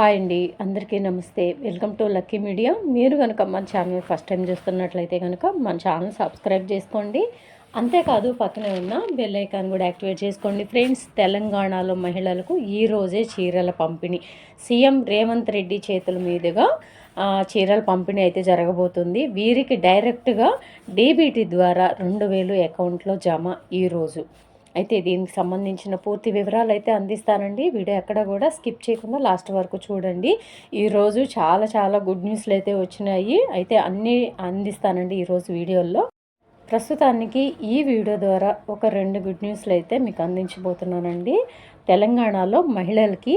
Hi అండి అందరికీ నమస్తే. Welcome to Lucky Media. మీరు కనుక మన ఛానల్ ఫస్ట్ టైం చూస్తున్నట్లయితే కనుక మన ఛానల్ సబ్స్క్రైబ్ చేసుకోండి. అంతేకాదు పక్కనే ఉన్న బెల్ ఐకాన్ కూడా యాక్టివేట్ చేసుకోండి. ఫ్రెండ్స్ తెలంగాణలో మహిళలకు ఈ రోజే చీరల పంపిణీ. సీఎం రేవంత్ రెడ్డి చేతుల మీదుగా చీరల పంపిణీ అయితే జరగబోతుంది. వీరికి డైరెక్ట్గా డీబీటీ ద్వారా రెండు వేలు అకౌంట్లో జమ ఈరోజు అయితే దీనికి సంబంధించిన పూర్తి వివరాలు అయితే అందిస్తానండి. వీడియో ఎక్కడ కూడా స్కిప్ చేయకుండా లాస్ట్ వరకు చూడండి. ఈరోజు చాలా చాలా గుడ్ న్యూస్లు అయితే వచ్చినాయి. అయితే అన్నీ అందిస్తానండి ఈరోజు వీడియోల్లో. ప్రస్తుతానికి ఈ వీడియో ద్వారా ఒక రెండు గుడ్ న్యూస్లు అయితే మీకు అందించబోతున్నానండి. తెలంగాణలో మహిళలకి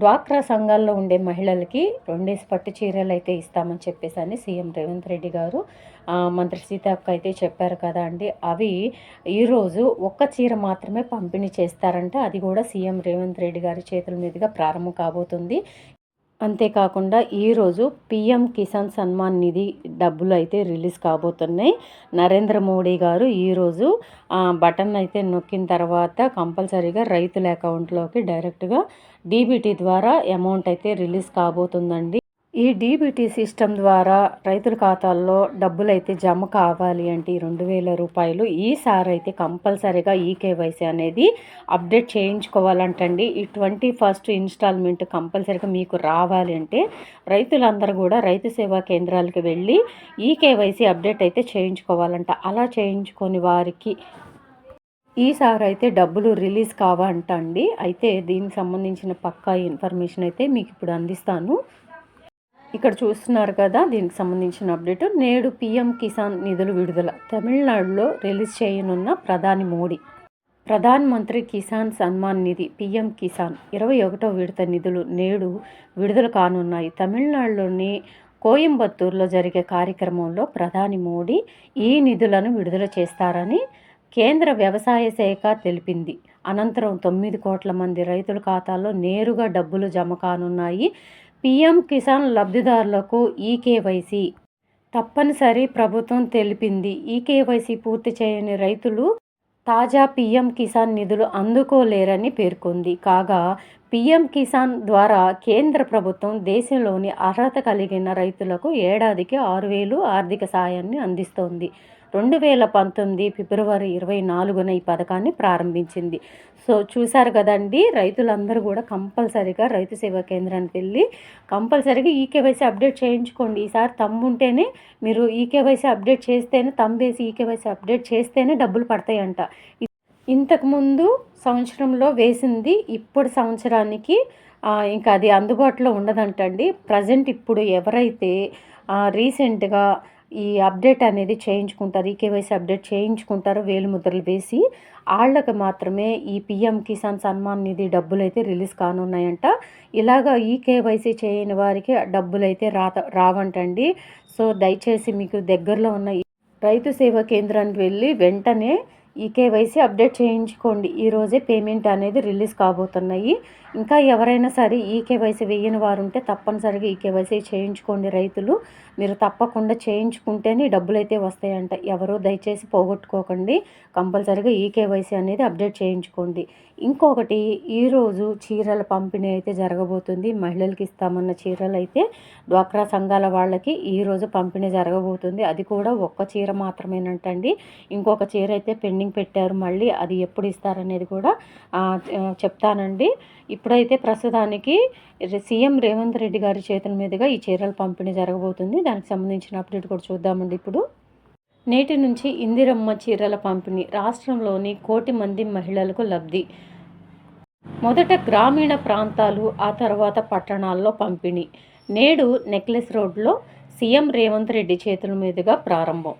డ్వాక్రా సంఘాల్లో ఉండే మహిళలకి రెండేసి పట్టు చీరలు అయితే ఇస్తామని చెప్పేసి అని సీఎం రేవంత్ రెడ్డి గారు మంత్రి సీతక్క అయితే చెప్పారు కదా అండి. అవి ఈరోజు ఒక్క చీర మాత్రమే పంపిణీ చేస్తారంటే. అది కూడా సీఎం రేవంత్ రెడ్డి గారి చేతుల మీదుగా ప్రారంభం కాబోతుంది. అంతేకాకుండా ఈరోజు పిఎం కిసాన్ సన్మాన్ నిధి డబ్బులు అయితే రిలీజ్ కాబోతున్నాయి. నరేంద్ర మోడీ గారు ఈరోజు బటన్ అయితే నొక్కిన తర్వాత కంపల్సరీగా రైతుల అకౌంట్లోకి డైరెక్ట్గా డీబీటీ ద్వారా అమౌంట్ అయితే రిలీజ్ కాబోతుందండి. ఈ డీబీటీ సిస్టమ్ ద్వారా రైతుల ఖాతాల్లో డబ్బులు అయితే జమ కావాలి అంటే ఈ రెండు వేల రూపాయలు ఈసారి అయితే కంపల్సరీగా ఈ అనేది అప్డేట్ చేయించుకోవాలంటండి. ఈ ట్వంటీ ఫస్ట్ ఇన్స్టాల్మెంట్ కంపల్సరీగా మీకు రావాలి అంటే రైతులందరూ కూడా రైతు సేవా కేంద్రాలకు వెళ్ళి ఈ కేవైసీ అప్డేట్ అయితే చేయించుకోవాలంట. అలా చేయించుకొని వారికి ఈసారి అయితే డబ్బులు రిలీజ్ కావంట అండి అయితే దీనికి సంబంధించిన పక్కా ఇన్ఫర్మేషన్ అయితే మీకు ఇప్పుడు అందిస్తాను. ఇక్కడ చూస్తున్నారు కదా దీనికి సంబంధించిన అప్డేట్. నేడు పీఎం కిసాన్ నిధులు విడుదల. తమిళనాడులో రిలీజ్ చేయనున్న ప్రధాని మోడీ ప్రధాన్ మంత్రి కిసాన్ సన్మాన్ నిధి పీఎం కిసాన్ ఇరవై ఒకటో విడత నిధులు నేడు విడుదల కానున్నాయి. తమిళనాడులోని కోయంబత్తూరులో జరిగే కార్యక్రమంలో ప్రధాని మోడీ ఈ నిధులను విడుదల చేస్తారని కేంద్ర వ్యవసాయ శాఖ తెలిపింది. అనంతరం తొమ్మిది కోట్ల మంది రైతుల ఖాతాల్లో నేరుగా డబ్బులు జమ కానున్నాయి. పీఎం కిసాన్ లబ్ధిదారులకు ఈకేవైసీ తప్పనిసరి ప్రభుత్వం తెలిపింది. ఈకేవైసీ పూర్తి చేయని రైతులు తాజా పీఎం కిసాన్ నిధులు అందుకోలేరని పేర్కొంది. కాగా పీఎం కిసాన్ ద్వారా కేంద్ర ప్రభుత్వం దేశంలోని అర్హత కలిగిన రైతులకు ఏడాదికి ఆరు వేలు ఆర్థిక సాయాన్ని అందిస్తోంది. రెండు వేల పంతొమ్మిది ఫిబ్రవరి ఇరవై నాలుగున ఈ పథకాన్ని ప్రారంభించింది. సో చూశారు కదండి రైతులందరూ కూడా కంపల్సరీగా రైతు సేవా కేంద్రానికి వెళ్ళి కంపల్సరీగా ఈకేవైసీ అప్డేట్ చేయించుకోండి. ఈసారి తమ్ముంటేనే మీరు ఈకేవైసీ అప్డేట్ చేస్తేనే తమ్మేసి ఈకేవైసీ అప్డేట్ చేస్తేనే డబ్బులు పడతాయంట. ఇంతకుముందు సంవత్సరంలో వేసింది ఇప్పుడు సంవత్సరానికి ఇంకా అది అందుబాటులో ఉండదంటండి. ప్రజెంట్ ఇప్పుడు ఎవరైతే రీసెంట్గా ఈ అప్డేట్ అనేది చేయించుకుంటారు ఈ కేవైసీ అప్డేట్ చేయించుకుంటారు వేలు ముద్రలు వేసి వాళ్ళకి మాత్రమే ఈ పిఎం కిసాన్ సన్మాన్ నిధి డబ్బులు అయితే రిలీజ్ కానున్నాయంట. ఇలాగ ఈ కేవైసీ చేయని వారికి డబ్బులు అయితే రా రావంటండి. సో దయచేసి మీకు దగ్గరలో ఉన్న రైతు సేవా కేంద్రానికి వెళ్ళి వెంటనే ఈ కేవైసీ అప్డేట్ చేయించుకోండి. ఈరోజే పేమెంట్ అనేది రిలీజ్ కాబోతున్నాయి. ఇంకా ఎవరైనా సరే ఈ కేవైసీ వేయని వారు ఉంటే తప్పనిసరిగా ఈ కేవైసీ చేయించుకోండి రైతులు. మీరు తప్పకుండా చేయించుకుంటేనే డబ్బులు అయితే వస్తాయంట. ఎవరో దయచేసి పోగొట్టుకోకండి. కంపల్సరీగా ఈ కేవైసీ అనేది అప్డేట్ చేయించుకోండి. ఇంకొకటి ఈరోజు చీరల పంపిణీ అయితే జరగబోతుంది. మహిళలకి ఇస్తామన్న చీరలు అయితే డ్వాక్రా సంఘాల వాళ్ళకి ఈరోజు పంపిణీ జరగబోతుంది. అది కూడా ఒక్క చీర మాత్రమేనంటండి. ఇంకొక చీర అయితే పెండింగ్ పెట్టారు. మళ్ళీ అది ఎప్పుడు ఇస్తారనేది కూడా చెప్తానండి. ఇప్పుడైతే ప్రస్తుతానికి సీఎం రేవంత్ రెడ్డి గారి చేతుల మీదుగా ఈ చీరల పంపిణీ జరగబోతుంది. దానికి సంబంధించిన అప్డేట్ కూడా చూద్దామండి ఇప్పుడు. నేటి నుంచి ఇందిరమ్మ చీరల పంపిణీ రాష్ట్రంలోని కోటి మంది మహిళలకు లబ్ధి. మొదట గ్రామీణ ప్రాంతాలు ఆ తర్వాత పట్టణాల్లో పంపిణీ. నేడు నెక్లెస్ రోడ్లో సీఎం రేవంత్ రెడ్డి చేతుల మీదుగా ప్రారంభం.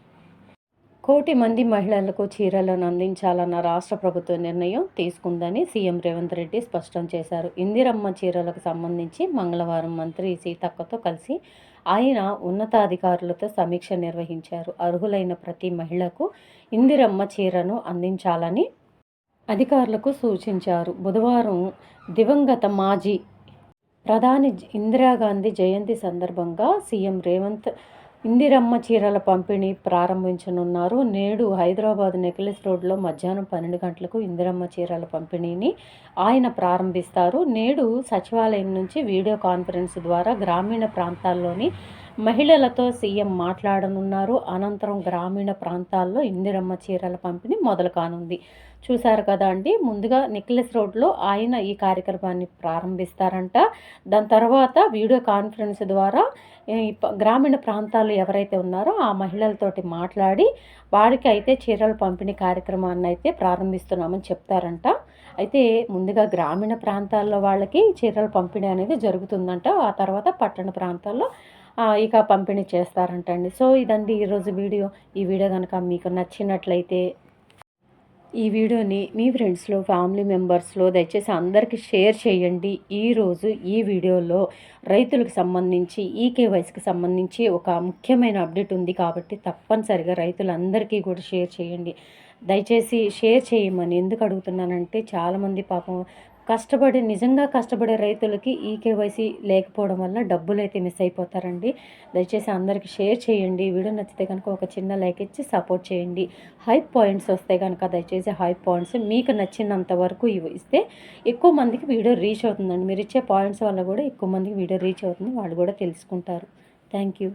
కోటి మంది మహిళలకు చీరలను అందించాలన్న రాష్ట్ర ప్రభుత్వ నిర్ణయం తీసుకుందని సీఎం రేవంత్ రెడ్డి స్పష్టం చేశారు. ఇందిరమ్మ చీరలకు సంబంధించి మంగళవారం మంత్రి సీతక్కతో కలిసి ఆయన ఉన్నతాధికారులతో సమీక్ష నిర్వహించారు. అర్హులైన ప్రతి మహిళకు ఇందిరమ్మ చీరను అందించాలని అధికారులకు సూచించారు. బుధవారం దివంగత మాజీ ప్రధాని ఇందిరాగాంధీ జయంతి సందర్భంగా సీఎం రేవంత్ ఇందిరమ్మ చీరల పంపిణీ ప్రారంభించనున్నారు. నేడు హైదరాబాద్ నెక్లెస్ రోడ్లో మధ్యాహ్నం పన్నెండు గంటలకు ఇందిరమ్మ చీరల పంపిణీని ఆయన ప్రారంభిస్తారు. నేడు సచివాలయం నుంచి వీడియో కాన్ఫరెన్స్ ద్వారా గ్రామీణ ప్రాంతాల్లోని మహిళలతో సీఎం మాట్లాడనున్నారు. అనంతరం గ్రామీణ ప్రాంతాల్లో ఇందిరమ్మ చీరల పంపిణీ మొదలు కానుంది. చూశారు కదా అండి ముందుగా నెక్లెస్ రోడ్లో ఆయన ఈ కార్యక్రమాన్ని ప్రారంభిస్తారంట. దాని తర్వాత వీడియో కాన్ఫరెన్స్ ద్వారా గ్రామీణ ప్రాంతాలు ఎవరైతే ఉన్నారో ఆ మహిళలతోటి మాట్లాడి వారికి అయితే చీరల పంపిణీ కార్యక్రమాన్ని అయితే ప్రారంభిస్తున్నామని చెప్తారంట. అయితే ముందుగా గ్రామీణ ప్రాంతాల్లో వాళ్ళకి చీరల పంపిణీ అనేది జరుగుతుందంట. ఆ తర్వాత పట్టణ ప్రాంతాల్లో ఇక పంపిణీ చేస్తారంటండి. సో ఇదండి ఈరోజు వీడియో. ఈ వీడియో కనుక మీకు నచ్చినట్లయితే ఈ వీడియోని మీ ఫ్రెండ్స్లో ఫ్యామిలీ మెంబర్స్లో దయచేసి అందరికీ షేర్ చేయండి. ఈరోజు ఈ వీడియోలో రైతులకు సంబంధించి ఈ కేవైసీకి సంబంధించి ఒక ముఖ్యమైన అప్డేట్ ఉంది కాబట్టి తప్పనిసరిగా రైతులందరికీ కూడా షేర్ చేయండి. దయచేసి షేర్ చేయమని ఎందుకు అడుగుతున్నానంటే చాలామంది పాపం కష్టపడి నిజంగా కష్టపడే రైతులకి ఈ కేవైసీ లేకపోవడం వల్ల డబ్బులు అయితే మిస్ అయిపోతారండి. దయచేసి అందరికీ షేర్ చేయండి. వీడియో నచ్చితే కనుక ఒక చిన్న లైక్ ఇచ్చి సపోర్ట్ చేయండి. హై పాయింట్స్ వస్తే కనుక దయచేసి హై పాయింట్స్ మీకు నచ్చినంత వరకు ఇవి ఇస్తే ఎక్కువ మందికి వీడియో రీచ్ అవుతుందండి. మీరు ఇచ్చే పాయింట్స్ వల్ల కూడా ఎక్కువ మందికి వీడియో రీచ్ అవుతుంది. వాళ్ళు కూడా తెలుసుకుంటారు. Thank you.